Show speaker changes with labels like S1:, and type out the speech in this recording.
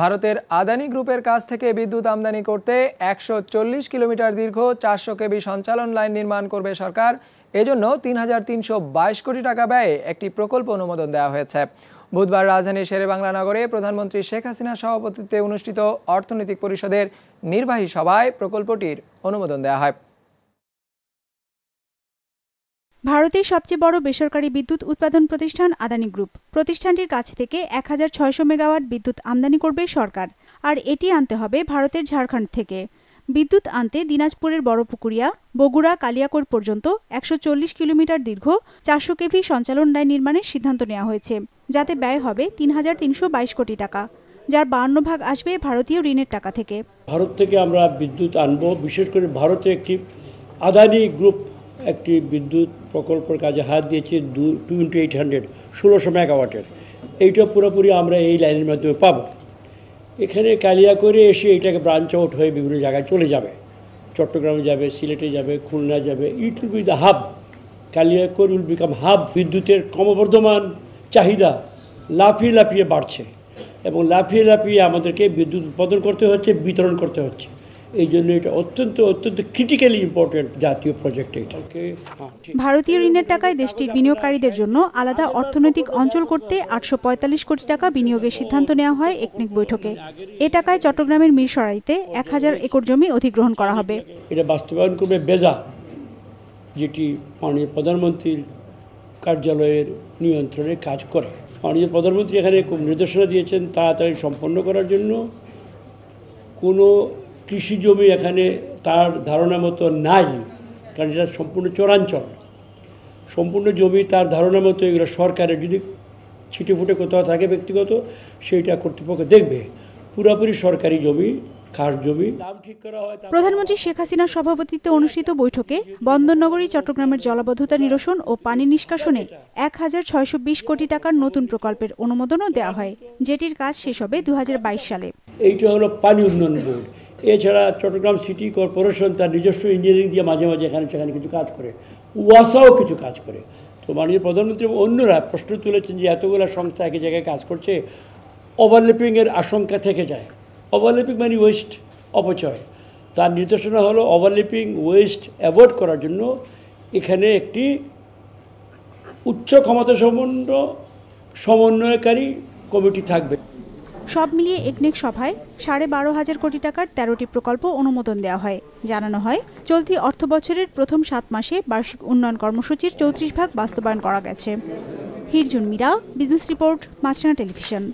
S1: ভারতের আদানি গ্রুপের কাছ থেকে বিদ্যুৎ আমদানি করতে একশো চল্লিশ কিলোমিটার দীর্ঘ চারশো কেবি সঞ্চালন লাইন নির্মাণ করবে সরকার। এজন্য তিন হাজার তিনশো বাইশ কোটি টাকা ব্যয়ে একটি প্রকল্প অনুমোদন দেওয়া হয়েছে। বুধবার রাজধানীর শেরেবাংলা নগরে প্রধানমন্ত্রী শেখ হাসিনার সভাপতিত্বে অনুষ্ঠিত অর্থনৈতিক পরিষদের নির্বাহী সভায় প্রকল্পটির অনুমোদন দেওয়া হয়।
S2: ভারতের সবচেয়ে বড় বেসরকারি বিদ্যুৎ উৎপাদন প্রতিষ্ঠান আদানি গ্রুপ। প্রতিষ্ঠানটির কাছ থেকে এক হাজার ছয়শো মেগাওয়াট বিদ্যুৎ আমদানি করবে সরকার, আর এটি আনতে হবে ভারতের ঝাড়খণ্ড থেকে। বিদ্যুৎ আনতে দিনাজপুরের বড়পুকুরিয়া, বগুড়া, কালিয়াকৈর পর্যন্ত একশো চল্লিশ কিলোমিটার দীর্ঘ চারশো কেভি সঞ্চালন লাইন নির্মাণের সিদ্ধান্ত নেওয়া হয়েছে, যাতে ব্যয় হবে তিন হাজার তিনশো বাইশ কোটি টাকা, যার বান্ন ভাগ আসবে ভারতীয় ঋণের টাকা থেকে।
S3: ভারত থেকে আমরা বিদ্যুৎ আনব, বিশেষ করে ভারতে একটি আদানি গ্রুপ একটি বিদ্যুৎ প্রকল্পের কাজে হাত দিয়েছে দু টু ইন্টু এইট হান্ড্রেড, ষোলোশো মেগাওয়াটের। এইটা পুরোপুরি আমরা এই লাইনের মাধ্যমে পাবো। এখানে কালিয়া করে এসে এটাকে ব্রাঞ্চ আউট হয়ে বিভিন্ন জায়গায় চলে যাবে। চট্টগ্রামে যাবে, সিলেটে যাবে খুলনা যাবে it will be the hub Kaliakair will become hub বিদ্যুতের ক্রমবর্ধমান চাহিদা লাফিয়ে লাফিয়ে বাড়ছে এবং লাফিয়ে লাফিয়ে আমাদেরকে বিদ্যুৎ উৎপাদন করতে হচ্ছে, বিতরণ করতে হচ্ছে। এই জন্য এটা অত্যন্ত অত্যন্ত ক্রিটিক্যালি ইম্পর্টেন্ট জাতীয় প্রজেক্ট এটাকে হ্যাঁ
S2: ভারতীয় ঋণের টাকায় দেশটির বিনিয়োগকারীদের জন্য আলাদা অর্থনৈতিক অঞ্চল করতে আটশো পঁয়তাল্লিশ কোটি টাকা বিনিয়োগের সিদ্ধান্ত নেওয়া হয় একনেক বৈঠকে। এ টাকায় চট্টগ্রামের মিরসরাইতে এক হাজার একর জমি অধিগ্রহণ করা হবে।
S3: এটা বাস্তবায়ন করবে বেজা যেটি মাননীয় প্রধানমন্ত্রীর কার্যালয়ের নিয়ন্ত্রণে কাজ করে। মাননীয় প্রধানমন্ত্রী এখানে খুব নির্দেশনা দিয়েছেন তাড়াতাড়ি সম্পন্ন করার জন্য। কোনো কৃষি জমি এখানে তার ধারণা মতো নাই কারণ এটা সম্পূর্ণ চরাঞ্চল। সম্পূর্ণ জমি তার ধারণা মতো এগুলো সরকারের যদি ছিটে ফুটে কোথাও থাকে ব্যক্তিগত সেইটা কর্তৃপক্ষ দেখবে। পুরোপুরি সরকারি জমি
S2: প্রধানমন্ত্রী শেখ হাসিনার সভাপতিত্বে অনুষ্ঠিত বৈঠকে বন্দরনগরী চট্টগ্রামের জলাবদ্ধতা নিরসন ও পানি নিষ্কাশনে এক হাজার ছয়শো বিশ কোটি টাকার নতুন প্রকল্পের অনুমোদনও দেওয়া হয়। যেটির কাজ শেষ হবে দুই হাজার বাইশ সালে।
S3: এইটা হলো পানি উন্নয়ন বোর্ড। এছাড়া চট্টগ্রাম সিটি কর্পোরেশন তার নিজস্ব ইঞ্জিনিয়ারিং দিয়ে মাঝে মাঝে এখানে সেখানে কিছু কাজ করে। ওয়াসাও কিছু কাজ করে। তো মাননীয় প্রধানমন্ত্রী অন্যরা প্রশ্ন তুলেছেন যে এতগুলো সংস্থা একই জায়গায় কাজ করছে ওভারলেপিংয়ের আশঙ্কা থেকে যায়। ওভারলেপিং মানে ওয়েস্ট অপচয়। তার নির্দেশনা হলো ওভারলেপিং ওয়েস্ট অ্যাভয়েড করার জন্য এখানে একটি উচ্চ ক্ষমতা সম্পন্ন সমন্বয়কারী কমিটি থাকবে।
S2: সব মিলিয়ে একনেক সভায় সাড়ে বারো হাজার কোটি টাকার তেরোটি প্রকল্প অনুমোদন দেওয়া হয়। জানানো হয়, চলতি অর্থ বছরের প্রথম সাত মাসে বার্ষিক উন্নয়ন কর্মসূচির চৌত্রিশ ভাগ বাস্তবায়ন করা গেছে। হিরজুন মিরা বিজনেস রিপোর্ট মাছরাঙা টেলিভিশন।